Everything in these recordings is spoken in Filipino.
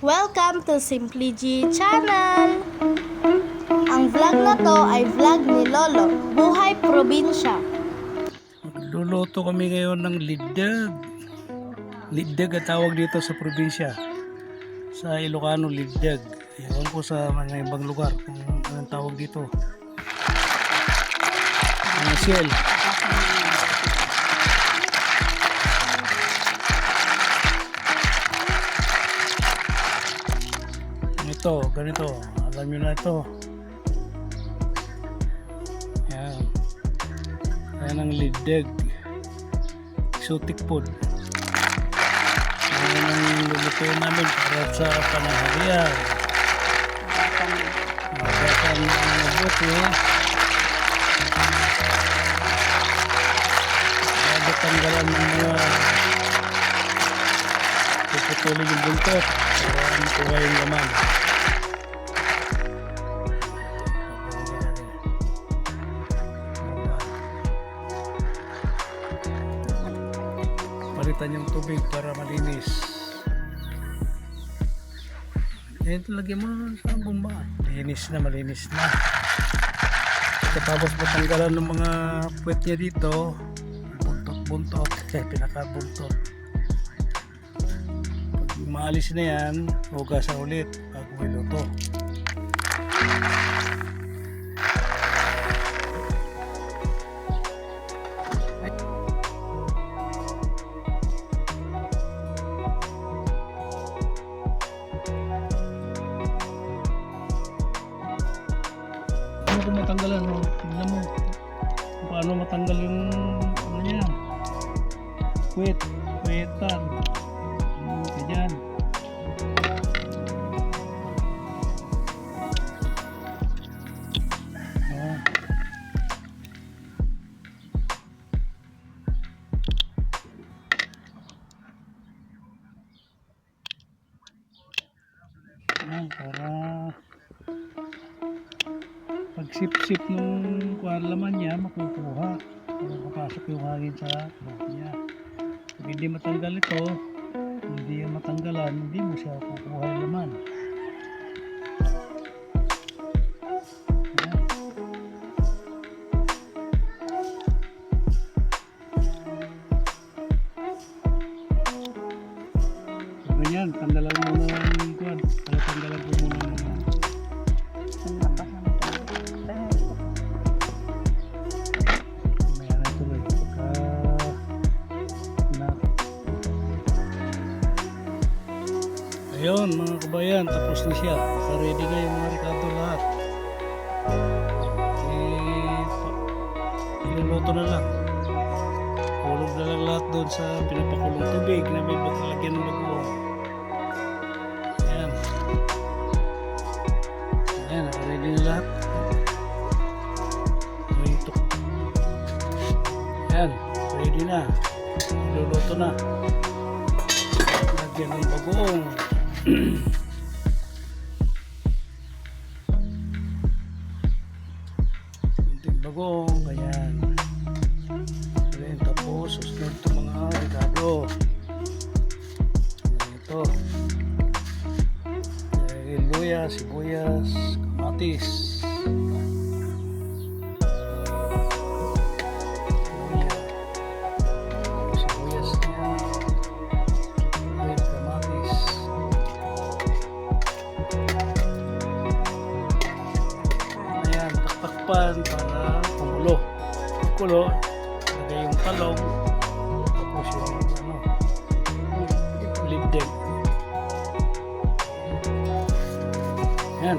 Welcome to Simply G Channel! Ang vlog na to ay vlog ni Lolo, Buhay Probinsya. Magluluto kami ngayon ng liddag. Liddag ang tawag dito sa probinsya. Sa Ilocano, liddag. Ewan ko sa mga ibang lugar kung anong tawag dito. Ang shell. Ito, ganito. Alam nyo na ito. Yan. Yan ang lideg. Exotic food. Yan ang lulutuin namin para sa panahalian. Magkakang mabuti. Bago tanggalan ng mga puputulin yung buntot para makuha yung laman. Palitan yung tubig para malinis. Eh, lagyan mo sa bomba. Linis na, malinis na. Tapos matanggalan ng mga puwet niya dito. Buntot-buntot. Eh, pinaka-buntot. Pag maalis na yan, hugasan ulit bago iluto. Paano matanggal yung ano niya. Puwet. Puwetan. Sip-sip nung kuwan laman niya, makukuha. Para makapasok yung hangin sa loob niya. Pag hindi matanggal ito, hindi yan matanggalan, hindi mo siya kukuha laman. Mga kabayan, tapos na siya. Naka-ready na yung mga ricado lahat. Eh, iluluto na lang. Kulog na lang lahat doon sa pinapakulong tubig na may bagalagyan ng bagoong. Ayan. Ayan, naka-ready na lahat. May ito. Ayan, ready na. Iluluto na. Lagyan ng bagoong. luya, sibuyas, kamatis. Taktakpan para kumulo. Kulo, lagay yung talong. Tapos yung ano, libdeg. Ayan.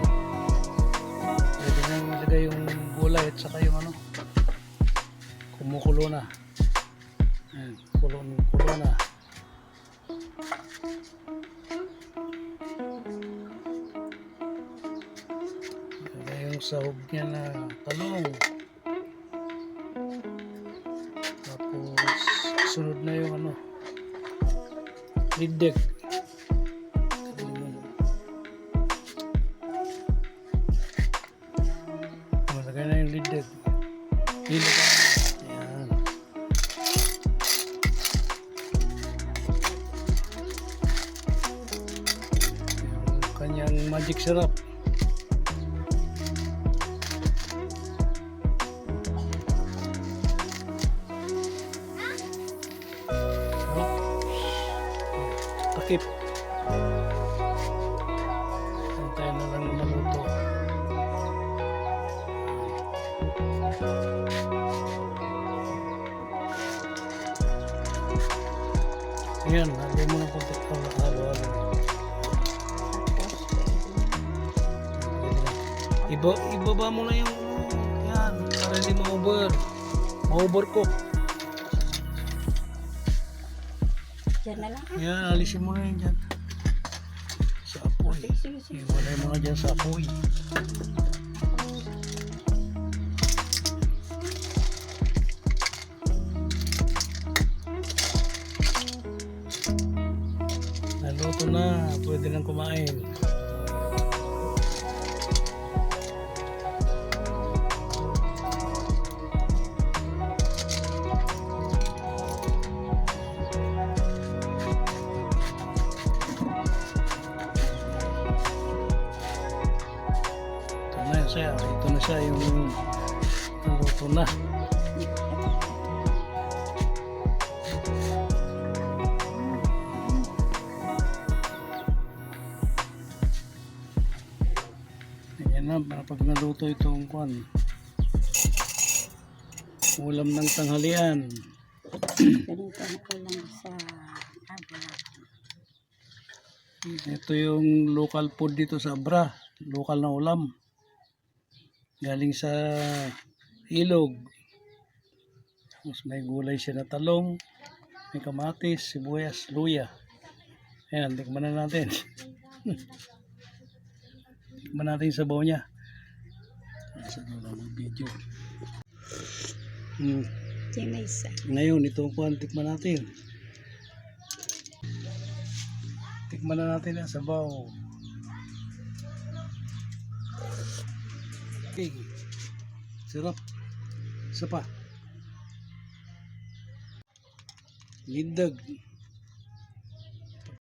Pwede na yung ilagay yung gulay at saka yung ano, kumukulo na. Ayan, kulo, kulo na. Ilagay yung sahog niya na talong. Tapos, sunod na yung ano, lidek. Magic syrup. Takip. Antayin na lang maluto. Ayan, lagay mo ng konti na Iba, ibaba mo na yung yan, para hindi ma-over. Ma-overcook. Diyan na lang. Yan, alisin mo na yun dyan. Sa apoy. Iwalay mo na dyan sa apoy. Naluto na. Pwede nang kumain. Siya. Ito na siya yung naluto na. Ayan na, para pag naluto itong kwan. Ulam ng tanghalian. Ganito ko lang sa abla. Ito yung local food dito sa Abra. Local na ulam. Galing sa ilog. Tapos may gulay siya na talong. May kamatis, sibuyas, luya. Ayan, tikman na natin. tikman natin yung sabaw niya. Nasa dulo ng video. Hmm. Ngayon, itong kuhan, tikman natin. Tikman na natin ang sabaw. Okay. Sarap. Isa pa. Lindag.